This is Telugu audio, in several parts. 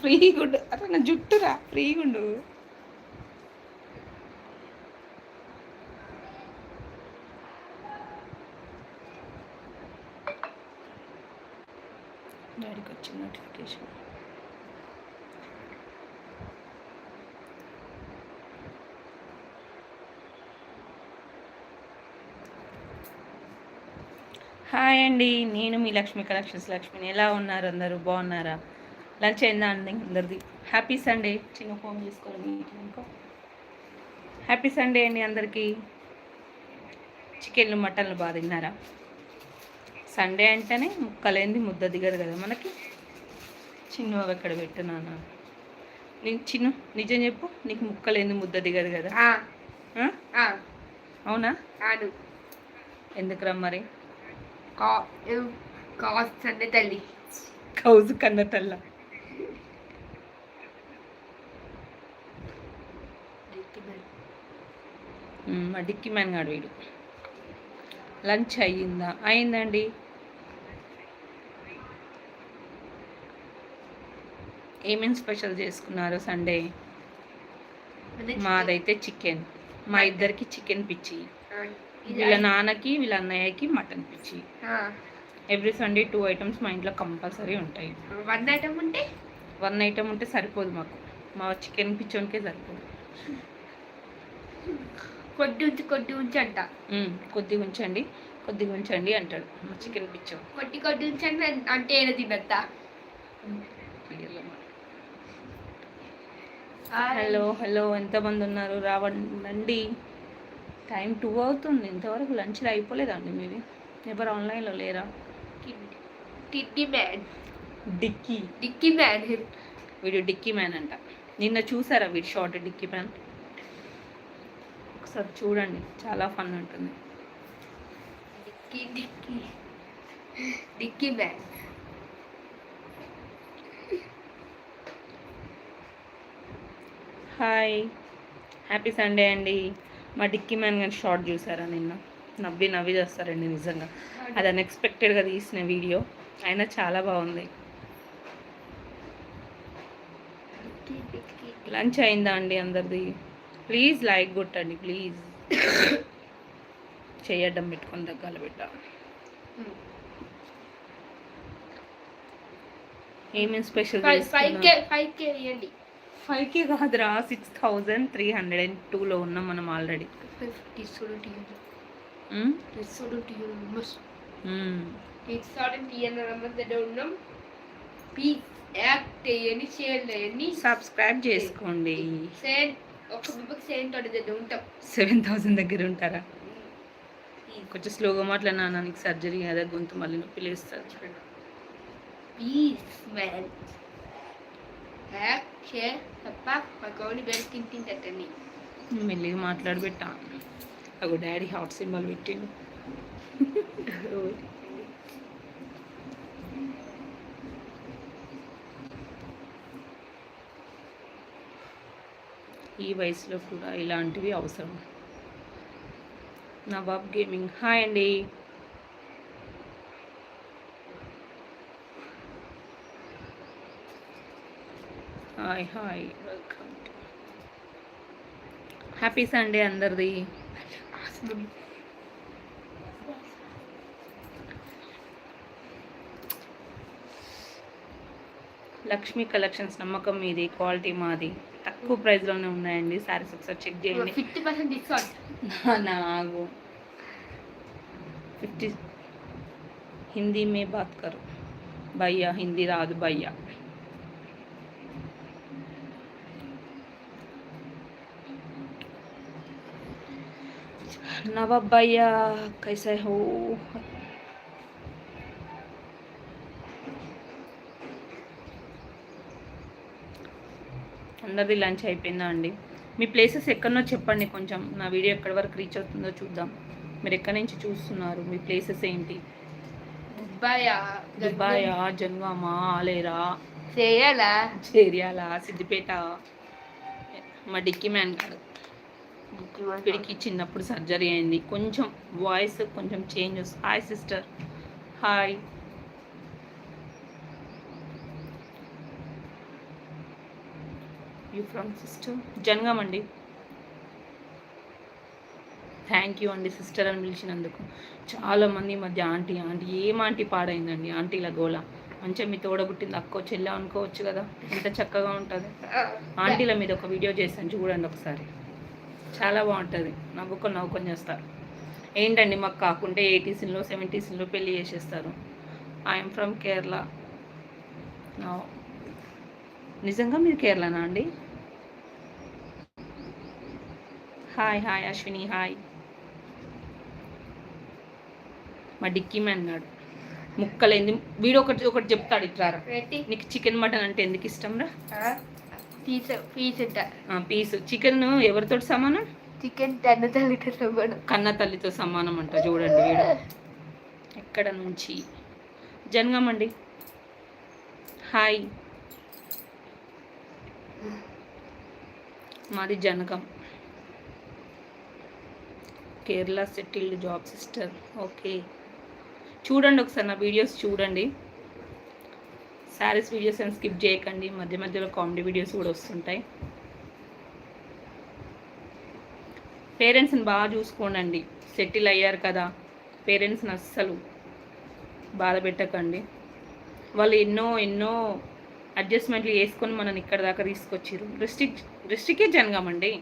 ఫ్రీగా ఉండు అట్లా నా జుట్టురా ఫ్రీగా ఉండు డాడీకి వచ్చిన నోటిఫికేషన్ హాయ్ అండి నేను మీ లక్ష్మి కలెక్షన్స్ లక్ష్మిని. ఎలా ఉన్నారు అందరూ? బాగున్నారా? లంచ్ అయిందా అండి అందరిది? హ్యాపీ సండే చిన్న ఫోన్ చేసుకోవాలి ఇంకో హ్యాపీ సండే అండి అందరికీ. చికెన్లు మటన్లు బాగా తిన్నారా? సండే అంటేనే ముక్కలేంది ముద్ద దిగదు కదా మనకి. చిన్న ఎక్కడ పెట్టున్నానా నేను చిన్న నిజం చెప్పు. నీకు ముక్కలేంది ముద్ద దిగదు కదా. అవునా? ఎందుకురా మరి? కా తల్లి. కౌజు కన్న తల్ల. మా డిక్కి మ్యాన్ గాడు వీడు. లంచ్ అయ్యిందా? అయిందండి ఏమేమి స్పెషల్ చేసుకున్నారు సండే? మాదైతే చికెన్. మా ఇద్దరికి చికెన్ పిచ్చి. వీళ్ళ నాన్నకి వీళ్ళ అన్నయ్యకి మటన్ పిచ్చి. ఎవ్రీ సండే టూ ఐటమ్స్ మా ఇంట్లో కంపల్సరీ ఉంటాయి. వన్ ఐటమ్ ఉంటే? వన్ ఐటమ్ ఉంటే సరిపోదు మాకు. మా చికెన్ పిచ్చోనికే సరిపోదు. కొద్ది ఉంచి కొద్ది ఉంచి అంట. మ్మ్, కొద్దిగా ఉంచండి కొద్దిగా ఉంచండి అంటాడు మా చికెన్ పిచ్చో కొద్ది కొద్ది ఉంచి అంటే అంటే ఏదో తినద్దా? హలో హలో ఎంతమంది ఉన్నారు? రావండి. టైం టూ అవుతుంది. ఇంతవరకు లంచ్లు అయిపోలేదండి మీది. ఎవరు ఆన్లైన్లో లేరా? మ్యాన్. డిక్కీ. డిక్కి మ్యాన్. వీడు డిక్కీ మ్యాన్ అంట. నిన్న చూసారా వీడు షార్ట్ డిక్కీ మ్యాన్? ఒకసారి చూడండి. చాలా ఫన్ ఉంటుంది. Dikki Dikki. Dikki man. Hi. Happy Sunday అండి. మా డిక్కీ మ్యాన్ గారి షార్ట్ చూసారా నిన్న? నవ్వి నవ్వి చేస్తారండి నిజంగా. అది అన్ఎక్స్పెక్టెడ్గా తీసిన వీడియో. అయినా చాలా బాగుంది. లంచ్ అయిందా అండి అందరిది? ప్లీజ్ లైక్ కొట్టండి ప్లీజ్. చేయడం పెట్టుకొని దగ్గర పెట్ట. ఏమేమి special five K five K ఇవ్వండి ఫైవ్ కే కాదురా six thousand three hundred and టూలో ఉన్నాం మనం ఆల్రెడీ. మస్తు. తీసుడు టీవీ మధ్య ఉన్నాం. ప్లీజ్ యాక్ట్ చేయండి షేర్ చేయండి. సబ్స్క్రైబ్ చేసుకోండి. సేన్ ఒక బిబ్బకి తోటి దగ్గర ఉంటాం. సెవెన్ థౌజండ్ దగ్గర ఉంటారా? కొంచెం స్లోగా మాట్లాడినా నీకు సర్జరీ అదే గొంతు మళ్ళీ నొప్పి లేస్తారు ప్లీజ్ మ్యాన్ యాక్ట్ షేర్ తప్ప మా గౌని బెల్ తింటుంటని మెల్లిగా మాట్లాడబెట్టా. అగో డాడీ హాట్ సింబల్ పెట్టిండు. ఈ వయసులో కూడా ఇలాంటివి అవసరం. నవాబ్ గేమింగ్. హాయ్ అండి. Hi hi welcome happy Sunday అందరిది. లక్ష్మీ కలెక్షన్స్ నమ్మకం మీది క్వాలిటీ మాది. తక్కువ ప్రైస్లోనే ఉన్నాయండి సారీస్ ఒకసారి చెక్ చేయండి. ఫిఫ్టీ పర్సెంట్ డిస్కౌంట్ నాకు ఫిఫ్టీ హిందీ మే బాత్ కరు. భయ్యా హిందీ రాదు భయ్యా. नवाब भैया कैसे हो అందరిది లంచ్ అయిపోయిందా అండి మీ ప్లేసెస్ ఎక్కడనో చెప్పండి కొంచెం నా వీడియో ఎక్కడి వరకు రీచ్ అవుతుందో చూద్దాం మీరు ఎక్కడి నుంచి చూస్తున్నారు మీ ప్లేసెస్ ఏంటి దుబాయా దుబాయా జన్గామా ఆలేరా చేయాలా చేర్యాల సిద్దిపేట మా డిక్కీ మ్యాన్ గారు వీడికి చిన్నప్పుడు సర్జరీ అయింది. కొంచెం వాయిస్ కొంచెం చేంజ్ వస్తుంది hi sister. Hi. You from sister? Jangaon అండి. థ్యాంక్ యూ అండి సిస్టర్ అని పిలిచినందుకు. చాలామంది మంది మధ్య ఆంటీ ఆంటీ ఏం ఆంటీ పాడైందండి? ఆంటీల గోళ మంచిగా మీ తోడబుట్టింది అక్కో చెల్లె అనుకోవచ్చు కదా. ఎంత చక్కగా ఉంటుంది. ఆంటీల మీద ఒక వీడియో చేశాను చూడండి ఒకసారి. చాలా బాగుంటుంది. నవ్వుకొని నవ్వుకొని చేస్తారు. ఏంటండి మాకు కాకుంటే ఎయిటీస్లో సెవెంటీస్లో పెళ్ళి చేసేస్తారు. ఐఎమ్ ఫ్రమ్ కేరళ నిజంగా మీరు కేరళనా అండి? హాయ్ హాయ్ అశ్విని హాయ్ మా డిక్కీ మ్యాన్ నాడు ముక్కలేంది. వీడు ఒకటి ఒకటి చెప్తాడు పెట్టి నీకు చికెన్ మటన్ అంటే ఎందుకు ఇష్టం రా? Piece piece piece. చికెన్ ఎవరితో సమానం? చికెన్ టెన్ తల్లితో సమానం. కన్న తల్లితో సమానం అంట చూడండి వీడు. ఎక్కడ నుంచి? జనగమండి హాయ్. మాది Jangaon. Kerala settled job sister. Okay. చూడండి ఒకసారి నా వీడియోస్ చూడండి. శారీస్ వీడియోస్ అని స్కిప్ చేయకండి. మధ్య మధ్యలో కామెడీ వీడియోస్ కూడా వస్తుంటాయి. పేరెంట్స్ని బాగా చూసుకోండి సెటిల్ అయ్యారు కదా. పేరెంట్స్ని అస్సలు బాధ పెట్టకండి. వాళ్ళు ఎన్నో ఎన్నో అడ్జస్ట్మెంట్లు వేసుకొని మనని ఇక్కడ దాకా తీసుకొచ్చారు రిస్ట్రిక్ డిస్టికే జనగామండి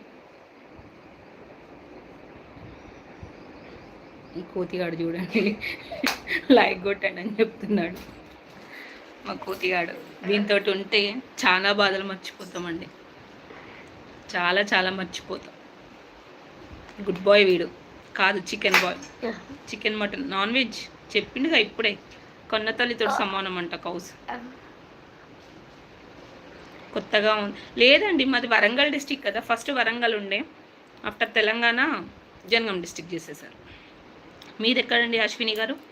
ఈ కోతిగాడు చూడండి. లైక్ కొట్టండి అని చెప్తున్నాడు. మా కోతిగాడు. దీంతో ఉంటే చాలా బాధలు మర్చిపోతామండి. చాలా చాలా మర్చిపోతాం. గుడ్ బాయ్ వీడు. కాదు chicken boy chicken mutton non veg చెప్పిండుగా ఇప్పుడే. కొన్న తల్లితో సమానం అంట కౌస్. కొత్తగా ఉంది లేదండి మాది వరంగల్ డిస్టిక్ కదా. ఫస్ట్ వరంగల్ ఉండే. ఆఫ్టర్ తెలంగాణ జనగం డిస్టిక్ చేసేసారు. మీది ఎక్కడండి అశ్విని గారు?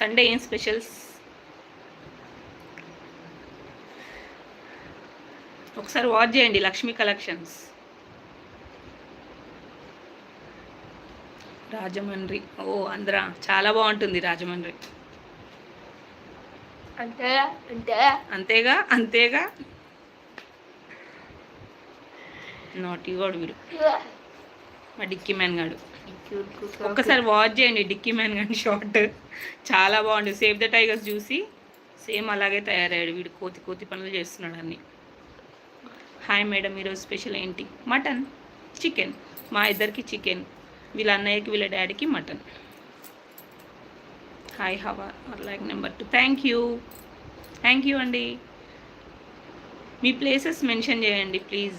సండే ఏం స్పెషల్స్ ఒకసారి వాచ్ చేయండి లక్ష్మీ కలెక్షన్స్. రాజమండ్రి. ఓ ఆంధ్ర. చాలా బాగుంటుంది రాజమండ్రి. అంతేగా అంతేగా. నాటి వాడు వీడు. మా డిక్కీ మ్యాన్ గాడు. ఒక్కసారి వాచ్ చేయండి డిక్కీ మ్యాన్ కానీ షార్ట్ చాలా బాగుంది సేవ్ ద టైగర్స్ చూసి సేమ్ అలాగే తయారయ్యాడు వీడు. కోతి కోతి పనులు చేస్తున్నాడు అన్ని. హాయ్ మేడం ఈరోజు స్పెషల్ ఏంటి? మటన్ చికెన్ మా ఇద్దరికి చికెన్ వీళ్ళ అన్నయ్యకి వీళ్ళ డాడీకి మటన్ హాయ్ హవా like number two thank you thank you అండి మీ ప్లేసెస్ మెన్షన్ చేయండి ప్లీజ్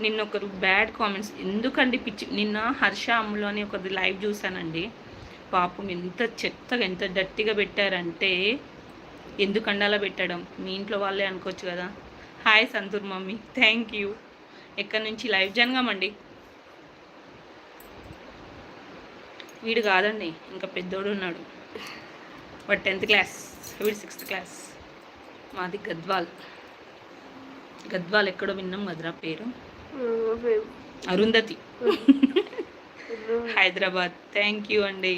నిన్న ఒకరు బ్యాడ్ కామెంట్స్. ఎందుకండి పిచ్చి నిన్న హర్ష అమ్ములో అని ఒకది లైవ్ చూశానండి. పాపం ఎంత చెత్తగా ఎంత డట్టిగా పెట్టారంటే ఎందుకండి అలా పెట్టడం? మీ ఇంట్లో వాళ్ళే అనుకోవచ్చు కదా. Hi Santoor mummy thank you. ఎక్కడి నుంచి లైవ్ జనగామండి? వీడు కాదండి ఇంకా పెద్దోడు ఉన్నాడు. వాడు టెన్త్ క్లాస్ వీడు సిక్స్త్ క్లాస్. మాది గద్వాల్. గద్వాల్ ఎక్కడో విన్నాం కదరా పేరు? అరుంధతి. హైదరాబాద్. థ్యాంక్ యూ అండి.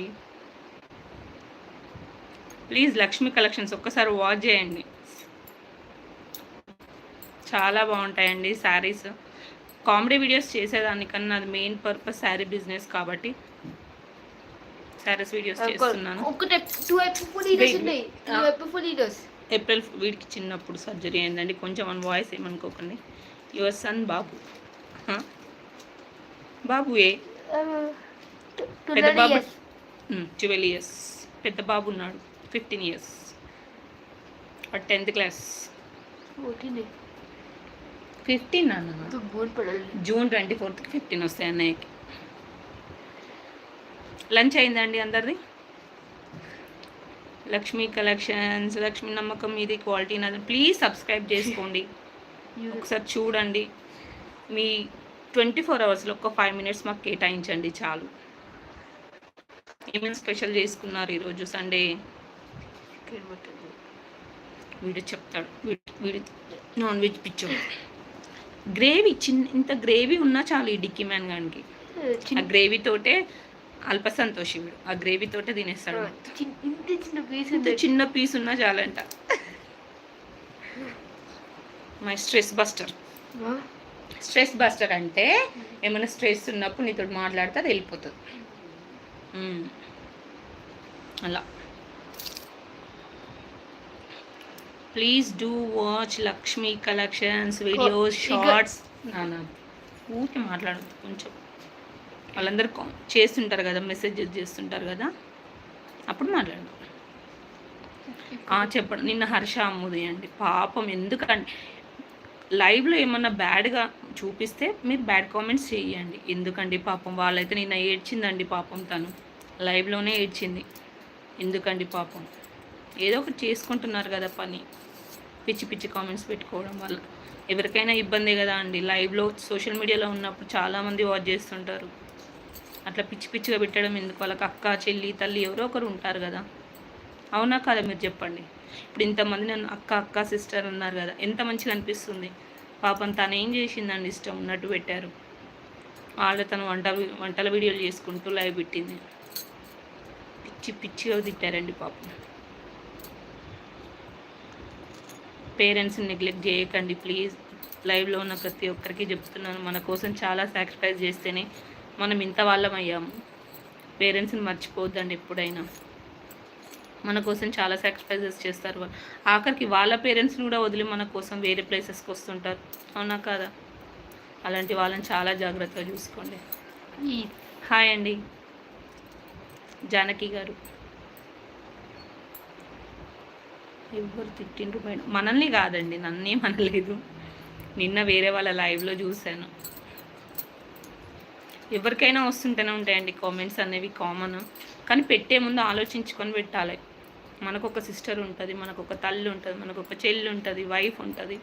ప్లీజ్ లక్ష్మీ కలెక్షన్స్ ఒక్కసారి వాచ్ చేయండి. చాలా బాగుంటాయండి శారీస్. కామెడీ వీడియోస్ చేసేదానికన్నా అది మెయిన్ పర్పస్ శారీ బిజినెస్ కాబట్టి శారీస్ వీడియోస్ చేస్తున్నాను. ఏప్రిల్ వీడికి చిన్నప్పుడు సర్జరీ అయిందండి. కొంచెం మన వాయిస్ ఏమనుకోకండి. యువర్ సన్ బాబు? బాబు ఏ? పెద్ద బాబు ట్వెల్వ్ ఇయర్స్ పెద్ద బాబు ఉన్నాడు. ఫిఫ్టీన్ ఇయర్స్ వాడు టెన్త్ క్లాస్ ఫిఫ్టీన్ అన్న? జూన్ ట్వంటీ ఫోర్త్కి ఫిఫ్టీన్ వస్తాయి అన్నయ్యకి. లంచ్ అయిందండి అందరిది? లక్ష్మీ కలెక్షన్స్ లక్ష్మీ నమ్మకం ఇది క్వాలిటీ నాది. ప్లీజ్ సబ్స్క్రైబ్ చేసుకోండి. ఒకసారి చూడండి. మీ ట్వంటీ ఫోర్ అవర్స్లో ఒక ఫైవ్ మినిట్స్ మాకు కేటాయించండి చాలు. ఏమేమి స్పెషల్ చేసుకున్నారు ఈరోజు సండే? వీడు చెప్తాడు. వీడి వీడి నాన్ వెజ్ పిచ్చోడు. గ్రేవీ చిన్న ఇంత గ్రేవీ ఉన్నా చాలు ఈ డిక్కీ మ్యాన్ గానికి. ఆ గ్రేవీ తోటే అల్ప సంతోషి వీడు. ఆ గ్రేవీ తోటే తినేస్తాడు. ఇంత చిన్న పీస్ ఇంత చిన్న పీస్ ఉన్నా చాలంట. My stress buster. Stress buster అంటే ఏమైనా స్ట్రెస్ ఉన్నప్పుడు నీతో మాట్లాడితే అది వెళ్ళిపోతుంది. అలా. Please do watch Lakshmi collections videos shorts నాన్న ఊరికి మాట్లాడదు కొంచెం. వాళ్ళందరూ చేస్తుంటారు కదా మెసేజెస్ చేస్తుంటారు కదా అప్పుడు మాట్లాడదు ఆ, చెప్పండి. నిన్న హర్ష అమ్ముది అండి. పాపం ఎందుకంటే లైవ్లో ఏమన్నా బ్యాడ్గా చూపిస్తే మీరు బ్యాడ్ కామెంట్స్ చేయండి ఎందుకండి పాపం వాళ్ళైతే నిన్న ఏడ్చిందండి పాపం తను. లైవ్లోనే ఏడ్చింది. ఎందుకండి పాపం? ఏదో ఒకటి చేసుకుంటున్నారు కదా పని. పిచ్చి పిచ్చి కామెంట్స్ పెట్టుకోవడం వల్ల. ఎవరికైనా ఇబ్బందే కదా అండి. లైవ్లో సోషల్ మీడియాలో ఉన్నప్పుడు చాలామంది వాచ్ చేస్తుంటారు. అట్లా పిచ్చి పిచ్చిగా పెట్టడం ఎందుకు? వాళ్ళకి అక్క చెల్లి తల్లి ఎవరో ఒకరు ఉంటారు కదా. అవునా కాదా మీరు చెప్పండి. ఇప్పుడు ఇంతమంది నన్ను అక్క అక్క సిస్టర్ అన్నారు కదా ఎంత మంచిగా అనిపిస్తుంది. పాపం తను ఏం చేసిందండి ఇష్టం ఉన్నట్టు పెట్టారు. వాళ్ళు తను వంట వంటల వీడియోలు చేసుకుంటూ లైవ్ పెట్టింది. పిచ్చి పిచ్చిగా తిట్టారండి పాపం. పేరెంట్స్ని నెగ్లెక్ట్ చేయకండి ప్లీజ్. లైవ్లో ఉన్న ప్రతి ఒక్కరికి చెప్తున్నాను మన కోసం చాలా సాక్రిఫైస్ చేస్తేనే మనం ఇంత వాళ్ళం అయ్యాము పేరెంట్స్ని మర్చిపోవద్దండి ఎప్పుడైనా. మన కోసం చాలా సాక్రిఫైజెస్ చేస్తారు. వాళ్ళు ఆఖరికి వాళ్ళ పేరెంట్స్ని కూడా వదిలి మన కోసం వేరే ప్లేసెస్కి వస్తుంటారు. అవునా కాదా? అలాంటి వాళ్ళని చాలా జాగ్రత్తగా చూసుకోండి. హాయ్ అండి. జానకి గారు. ఎవరు తిట్టిండ్రు మేడం? మనల్ని కాదండి నన్నే మనలేదు. నిన్న వేరే వాళ్ళ లైవ్లో చూశాను. ఎవరికైనా వస్తుంటేనే ఉంటాయండి కామెంట్స్ అనేవి కామన్ కానీ పెట్టే ముందు ఆలోచించుకొని పెట్టాలి. మనకు ఒక సిస్టర్ ఉంటుంది మనకు ఒక తల్లి ఉంటుంది మనకు ఒక చెల్లి ఉంటుంది వైఫ్ ఉంటుంది.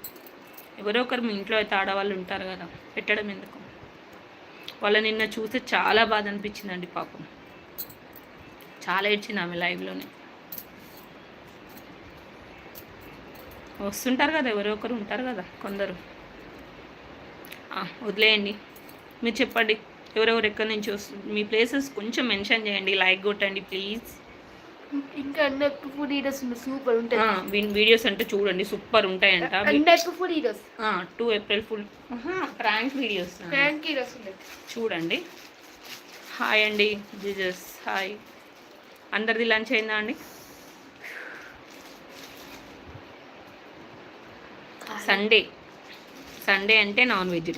ఎవరో ఒకరు మీ ఇంట్లో అయితే ఆడవాళ్ళు ఉంటారు కదా పెట్టడం ఎందుకు? వాళ్ళ నిన్న చూస్తే చాలా బాధ అనిపించిందండి పాపం. చాలా ఏడ్చింది ఆమె లైవ్లోనే వస్తుంటారు కదా ఎవరో ఒకరు ఉంటారు కదా కొందరు. వదిలేయండి. మీరు చెప్పండి. ఎవరెవరు ఎక్కడి నుంచి వస్తుంది మీ ప్లేసెస్ కొంచెం మెన్షన్ చేయండి లైక్ కొట్టండి ప్లీజ్ ఇంకా ఫుడ్ ఈడర్స్ సూపర్ ఉంటుంది వీడియోస్ అంటే చూడండి సూపర్ ఉంటాయంట. Food eaters to April fool prank videos prank eaters చూడండి. హాయ్ అండి జిజస్ హాయ్ అందరిది లంచ్ అయిందా అండి? సండే సండే అంటే నాన్ వెజ్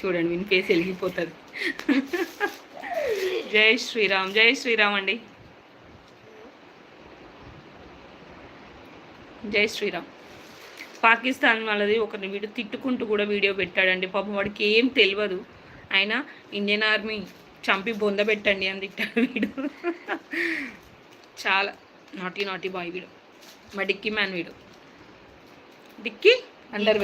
చూడండి విని ఫేస్ వెలిగిపోతుంది. జై శ్రీరామ్ జై శ్రీరామ్ అండి. జై శ్రీరామ్. పాకిస్తాన్ వాళ్ళది ఒకరిని వీడు తిట్టుకుంటూ కూడా వీడియో పెట్టాడండి. పాపం వాడికి ఏం తెలియదు ఆయన ఇండియన్ ఆర్మీ చంపి బొంద పెట్టండి అని తిట్టాడు వీడు. చాలా నాటీ నాటీ బాయ్ వీడు. మా డిక్కీ మ్యాన్ వీడు. డిక్కీ? అండర్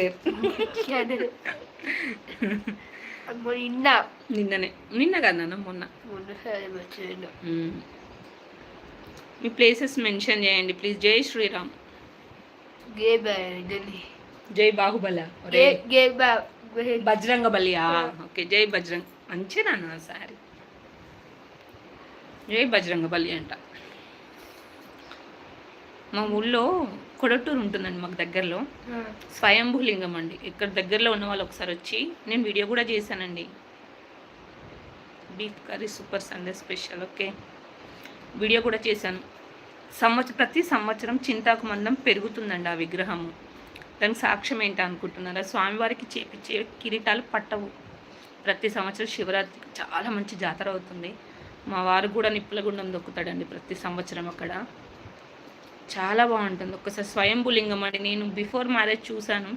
ఇన్న నిన్ననే. నిన్న కదా నాన్న మొన్న. మొన్న. మీ ప్లేసెస్ మెన్షన్ చేయండి ప్లీజ్ జై శ్రీరామ్. జై బాహుబల. బజరంగ బలియా ఓకే జై బజరంగ్. మంచిగా నాన్న సారీ. జై బజరంగ బలి అంట. మా ఊళ్ళో కొడట్టూరు ఉంటుందండి మాకు దగ్గరలో. స్వయంభూలింగం అండి. ఇక్కడ దగ్గరలో ఉన్న వాళ్ళు ఒకసారి వచ్చి నేను వీడియో కూడా చేశానండి. Beef curry super Sunday special okay. Video కూడా చేశాను. సంవత్సరం ప్రతి సంవత్సరం చింతాకు మందం పెరుగుతుందండి ఆ విగ్రహము. దానికి సాక్ష్యం ఏంటి అనుకుంటున్నారా? స్వామివారికి చేపించే కిరీటాలు పట్టవు. ప్రతి సంవత్సరం శివరాత్రికి చాలా మంచి జాతర అవుతుంది. మా వారు కూడా నిప్పుల గుండం దొక్కుతాడండి ప్రతి సంవత్సరం అక్కడ. చాలా బాగుంటుంది. ఒక్కసారి స్వయంభులింగం అండి. నేను బిఫోర్ మ్యారేజ్ చూశాను.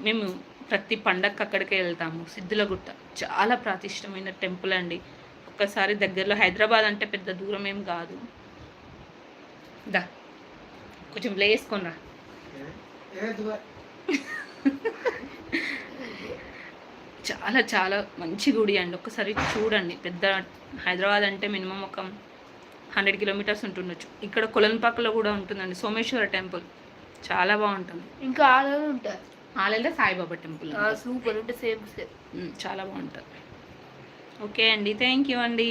మేము ప్రతి పండగకి అక్కడికే వెళ్తాము. సిద్ధులగుట్ట చాలా ప్రాతిష్టమైన టెంపుల్ అండి. ఒక్కసారి దగ్గరలో హైదరాబాద్ అంటే పెద్ద దూరం ఏం కాదు. దా. కొంచెం లేసుకొనరా చాలా చాలా మంచి గుడి అండి. ఒక్కసారి చూడండి. పెద్ద హైదరాబాద్ అంటే మినిమం ఒక హండ్రెడ్ కిలోమీటర్స్ ఉంటుండొచ్చు. ఇక్కడ కొలన్పాకలో కూడా ఉంటుందండి సోమేశ్వర టెంపుల్. చాలా బాగుంటుంది. ఇంకా ఆడలు ఉంటారు ఆలయంలో సాయిబాబా టెంపుల్. సూపర్ అంటే సేమ్ సేమ్. చాలా బాగుంటుంది. ఓకే అండి థ్యాంక్ యూ అండి.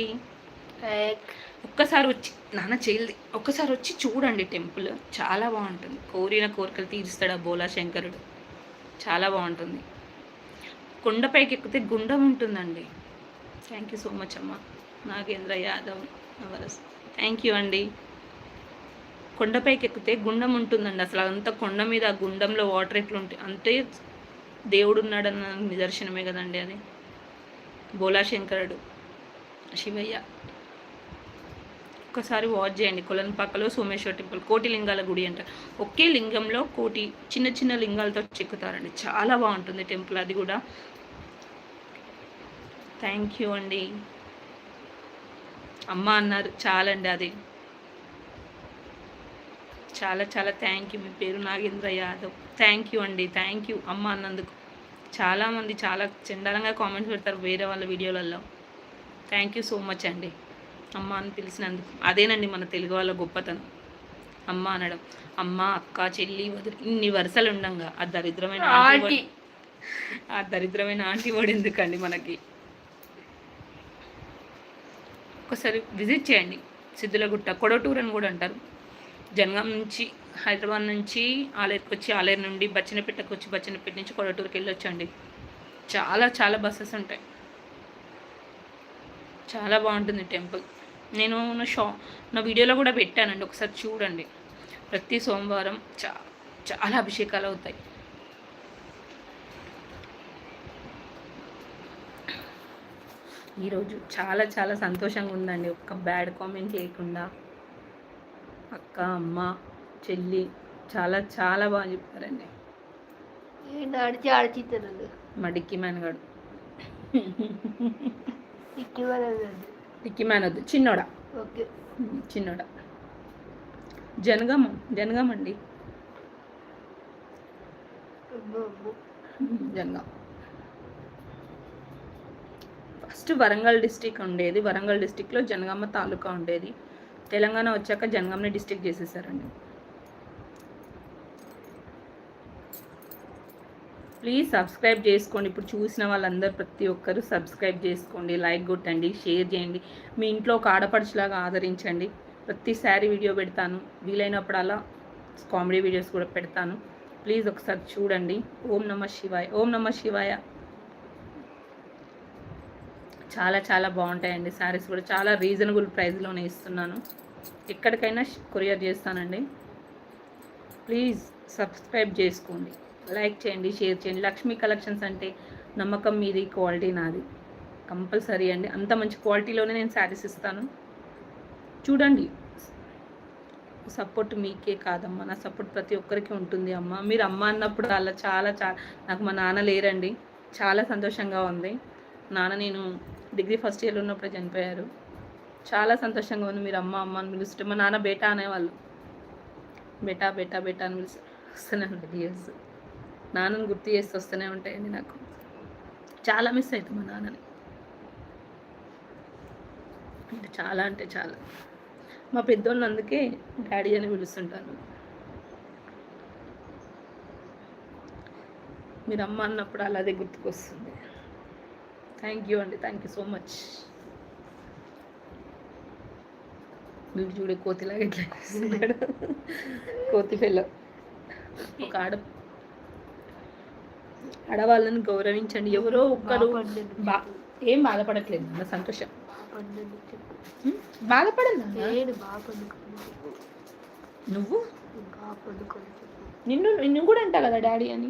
ఒక్కసారి వచ్చి నాన్న చేయల్ది ఒక్కసారి వచ్చి చూడండి టెంపుల్. చాలా బాగుంటుంది. కోరిన కోరికలు తీరుస్తాడు ఆ బోలా శంకరుడు. చాలా బాగుంటుంది. కొండపైకి ఎక్కితే గుండం ఉంటుందండి. థ్యాంక్ యూ సో మచ్ అమ్మ. నాగేంద్ర యాదవ్ నవరస్. థ్యాంక్ యూ అండి. కొండపైకి ఎక్కితే గుండం ఉంటుందండి. అసలు అంతా కొండ మీద ఆ గుండంలో వాటర్ ఎట్లుంటాయి అంతే దేవుడు ఉన్నాడన్న నిదర్శనమే కదండి అది. బోలాశంకరుడు శివయ్య. ఒక్కసారి వాచ్ చేయండి. కొలన్పాకలో సోమేశ్వర టెంపుల్ కోటి లింగాల గుడి అంట. ఒకే లింగంలో కోటి చిన్న చిన్న లింగాలతో చెక్కుతారండి. చాలా బాగుంటుంది టెంపుల్ అది కూడా. థ్యాంక్ యూ అండి. అమ్మ అన్నారు. చాలండి అది. చాలా చాలా థ్యాంక్ యూ మీ పేరు నాగేంద్ర యాదవ్. థ్యాంక్ యూ అండి. థ్యాంక్ యూ అమ్మ అన్నందుకు. చాలామంది చాలా చండాలంగా కామెంట్స్ పెడతారు వేరే వాళ్ళ వీడియోలలో థ్యాంక్ యూ సో మచ్ అండి. అమ్మ అని పిలిచినందుకు. అదేనండి మన తెలుగు వాళ్ళ గొప్పతనం. అమ్మ అనడం. అమ్మ అక్క చెల్లి వదిలి ఇన్ని వరుసలు ఉండంగా. ఆ దరిద్రమైన ఆ దరిద్రమైన ఆంటీ వర్డ్ ఎందుకండి మనకి? ఒకసారి విజిట్ చేయండి. సిద్ధులగుట్ట కొడటూర్ అని కూడా అంటారు. జనగాం నుంచి హైదరాబాద్ నుంచి ఆలేరుకి వచ్చి ఆలేరు నుండి బచ్చనపేటకు వచ్చి బచ్చనపేట నుంచి కొడటూరుకి వెళ్ళొచ్చండి. చాలా చాలా బస్సెస్ ఉంటాయి. చాలా బాగుంటుంది టెంపుల్. నేను నా షా నా వీడియోలో కూడా పెట్టానండి. ఒకసారి చూడండి. ప్రతి సోమవారం చా చాలా అభిషేకాలు అవుతాయి. ఈరోజు చాలా చాలా సంతోషంగా ఉందండి. ఒక్క బ్యాడ్ కామెంట్ లేకుండా. అక్క అమ్మ చెల్లి చాలా చాలా బాగా చెప్పారండి. నడిచి ఆడిచిస్తున్నాడు మా డిక్కీ మ్యాన్ గాడు డిక్కీ మ్యాన్ వద్దు చిన్నోడా? ఓకే. చిన్నోడా? జనగం జనగం అండి జనగాం ఫస్ట్ వరంగల్ డిస్టిక్ ఉండేది. వరంగల్ డిస్టిక్లో జనగామ తాలూకా ఉండేది. తెలంగాణ వచ్చాక జనగామని డిస్టిక్ చేసేసారండి. ప్లీజ్ సబ్స్క్రైబ్ చేసుకోండి. ఇప్పుడు చూసిన వాళ్ళందరూ ప్రతి ఒక్కరూ సబ్స్క్రైబ్ చేసుకోండి. లైక్ కొట్టండి. షేర్ చేయండి. మీ ఇంట్లో ఒక ఆడపడుచులాగా ఆదరించండి. ప్రతిసారి వీడియో పెడతాను. వీలైనప్పుడల్లా కామెడీ వీడియోస్ కూడా పెడతాను. ప్లీజ్ ఒకసారి చూడండి. ఓం నమ శివాయ. ఓం నమ శివాయ. చాలా చాలా బాగుంటాయండి శారీస్ కూడా. చాలా రీజనబుల్ ప్రైస్లోనే ఇస్తున్నాను. ఎక్కడికైనా కొరియర్ చేస్తానండి. ప్లీజ్ సబ్స్క్రైబ్ చేసుకోండి. లైక్ చేయండి షేర్ చేయండి. లక్ష్మీ కలెక్షన్స్ అంటే నమ్మకం మీది క్వాలిటీ నాది. కంపల్సరీ అండి. అంత మంచి క్వాలిటీలోనే నేను శారీస్ ఇస్తాను. చూడండి. సపోర్ట్ మీకే కాదమ్మా. నా సపోర్ట్ ప్రతి ఒక్కరికి ఉంటుంది అమ్మ. మీరు అమ్మ అన్నప్పుడు అలా చాలా చాలా నాకు మా నాన్న లేరండి. చాలా సంతోషంగా ఉంది. నాన్న నేను డిగ్రీ ఫస్ట్ ఇయర్లో ఉన్నప్పుడు చనిపోయారు. చాలా సంతోషంగా ఉంది మీరు అమ్మ అమ్మ అని పిలుస్తుంటే. మా నాన్న బేటా అనేవాళ్ళు. బేటా బేటా బేటా అని పిలిచి వస్తూనే ఉంటాయి ఇయర్స్ నాన్నని గుర్తు చేస్తూ వస్తూనే ఉంటాయండి నాకు. చాలా మిస్ అవుతుంది మా నాన్నని. అంటే చాలా అంటే చాలా. మా పెద్దోళ్ళు అందుకే డాడీ అని పిలుస్తుంటాను మీరు అమ్మ అన్నప్పుడు అలాగే గుర్తుకొస్తుంది. థ్యాంక్ యూ అండి. థ్యాంక్ యూ సో మచ్ వీడు చూడే కోతిలాగా ఎట్లా చేస్తున్నాడు. కోతి పిల్ల ఒక ఆడ ఆడవాళ్ళని గౌరవించండి. ఎవరో ఒక్కరు బా ఏం బాధపడట్లేదు నా సంతోషం. చెప్పు నువ్వు? నిన్ను నిన్ను కూడా అంటా కదా డాడీ అని?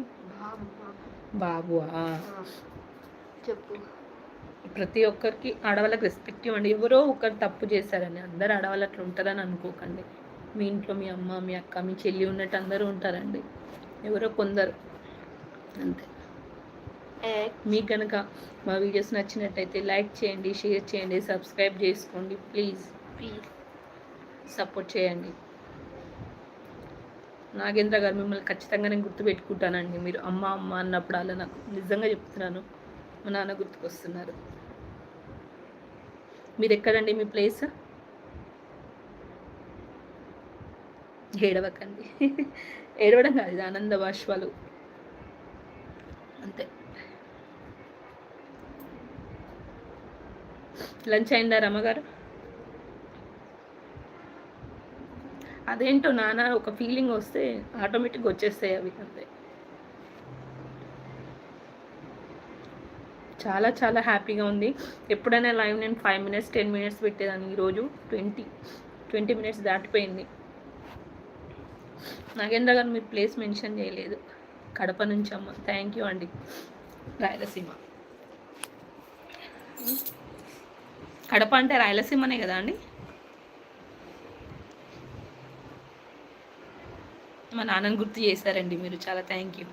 బాబు చెప్పు. ప్రతి ఒక్కరికి ఆడవాళ్ళకి రెస్పెక్ట్ ఇవ్వండి. ఎవరో ఒకరు తప్పు చేశారని అందరు ఆడవాళ్ళు అట్లా ఉంటారని అనుకోకండి. మీ ఇంట్లో మీ అమ్మ మీ అక్క మీ చెల్లి ఉన్నట్టు అందరూ ఉంటారండి. ఎవరో కొందరు. అంతే. మీకు కనుక మా వీడియోస్ నచ్చినట్టయితే లైక్ చేయండి షేర్ చేయండి సబ్స్క్రైబ్ చేసుకోండి. ప్లీజ్. ప్లీజ్ సపోర్ట్ చేయండి. నాగేంద్ర గారు మిమ్మల్ని ఖచ్చితంగా నేను గుర్తుపెట్టుకుంటానండి. మీరు అమ్మ అమ్మ అన్నప్పుడు అలా నాకు నిజంగా చెప్తున్నాను. మా నాన్న గుర్తుకొస్తున్నారు. మీరు ఎక్కడండి మీ ప్లేస్? ఏడవకండి. ఏడవడం కాదు ఇది ఆనంద బాష్పాలు అంతే. లంచ్ అయిందా రమ్మగారు అదేంటో నాన్న ఒక ఫీలింగ్ వస్తే ఆటోమేటిక్గా వచ్చేస్తాయి అవి అంతే. చాలా చాలా హ్యాపీగా ఉంది. ఎప్పుడైనా లైవ్ నేను ఫైవ్ మినిట్స్ టెన్ మినిట్స్ పెట్టేదాన్ని ఈరోజు ట్వంటీ ట్వంటీ మినిట్స్ దాటిపోయింది. నాగేంద్ర గారు మీరు ప్లేస్ మెన్షన్ చేయలేదు. కడప నుంచి అమ్మ. థ్యాంక్ యూ అండి. రాయలసీమ. కడప అంటే రాయలసీమనే కదా అండి? మా నాన్నని గుర్తు చేశారండి మీరు. చాలా థ్యాంక్ యూ.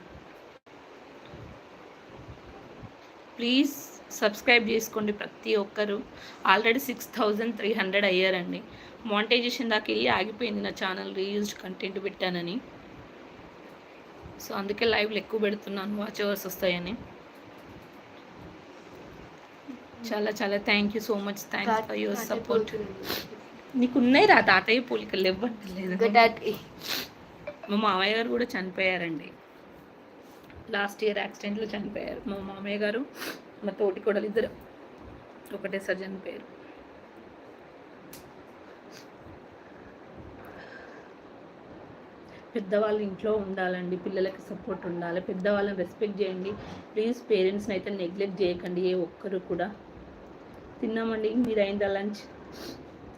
ప్లీజ్ సబ్స్క్రైబ్ చేసుకోండి ప్రతి ఒక్కరు. Already six thousand three hundred అయ్యారండి. మానిటైజేషన్ దాకా వెళ్ళి ఆగిపోయింది నా ఛానల్ రీయూజ్డ్ కంటెంట్ పెట్టానని. సో అందుకే లైవ్లు ఎక్కువ పెడుతున్నాను వాచ్ అవర్స్ వస్తాయని. చాలా చాలా thank you so much. Thanks for your support. నీకు ఉన్నాయి రా తాతయ్య పోలికలు ఇవ్వట్లేదు మా మామయ్య గారు కూడా చనిపోయారండి. లాస్ట్ ఇయర్ యాక్సిడెంట్లో చనిపోయారు మా మామయ్య గారు మా తోటి కూడా ఇద్దరు. ఒకటేసారి చనిపోయారు పెద్దవాళ్ళు ఇంట్లో ఉండాలండి పిల్లలకి సపోర్ట్ ఉండాలి. పెద్దవాళ్ళని రెస్పెక్ట్ చేయండి. ప్లీజ్ పేరెంట్స్ని అయితే నెగ్లెక్ట్ చేయకండి ఏ ఒక్కరు కూడా. తిన్నామండి మీరు అయిందా లంచ్?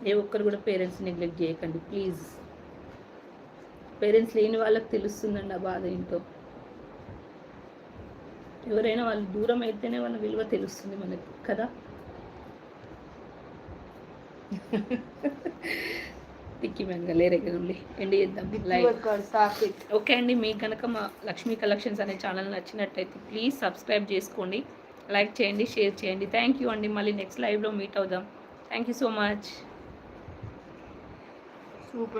ఏ ఒక్కరు కూడా పేరెంట్స్ నెగ్లెక్ట్ చేయకండి ప్లీజ్. పేరెంట్స్ లేని వాళ్ళకి తెలుస్తుందండి ఆ బాధ ఏంటో. ఎవరైనా వాళ్ళు దూరం అయితేనే వాళ్ళ విలువ తెలుస్తుంది మనకి కదా? టిక్కీ లేరే కదండి ఎండి చేద్దాం. లైవ్. ఓకే అండి మీకు కనుక మా లక్ష్మీ కలెక్షన్స్ అనే ఛానల్ నచ్చినట్టయితే ప్లీజ్ సబ్స్క్రైబ్ చేసుకోండి. లైక్ చేయండి షేర్ చేయండి. థ్యాంక్ యూ అండి. మళ్ళీ నెక్స్ట్ లైవ్లో మీట్ అవుదాం. Thank you so much. Super.